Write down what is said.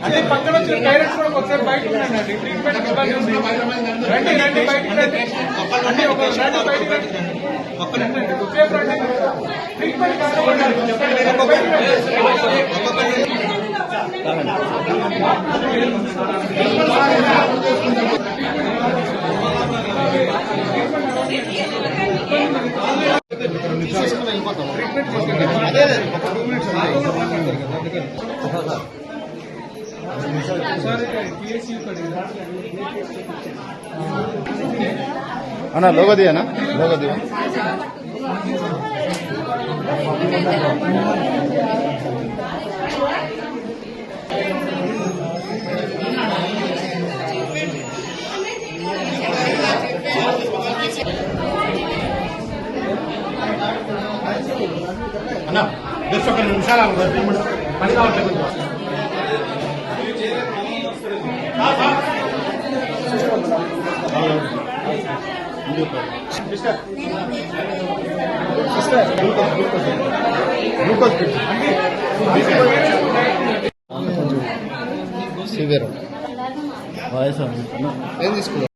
అంటే పక్కన వచ్చిన పేరెంట్స్ కూడా ఒకసారి బయటకు ఉండండి ట్రీట్మెంట్ ఇబ్బంది ఉంది రండి రండి బయటికి రండి అంటే ఒక రండి బయటికి రండి రండి, రండి. కొద్దిసేపు రండి ట్రీట్మెంట్ కష్టపడండి అన్నా లోగో దియనా లోగో దియ అన్న జస్ట్ ఒక నిమిషాలు ఆగు, ట్రీట్మెంట్ పని. Glucose severe. వయసు ఏం తీసుకున్నావు?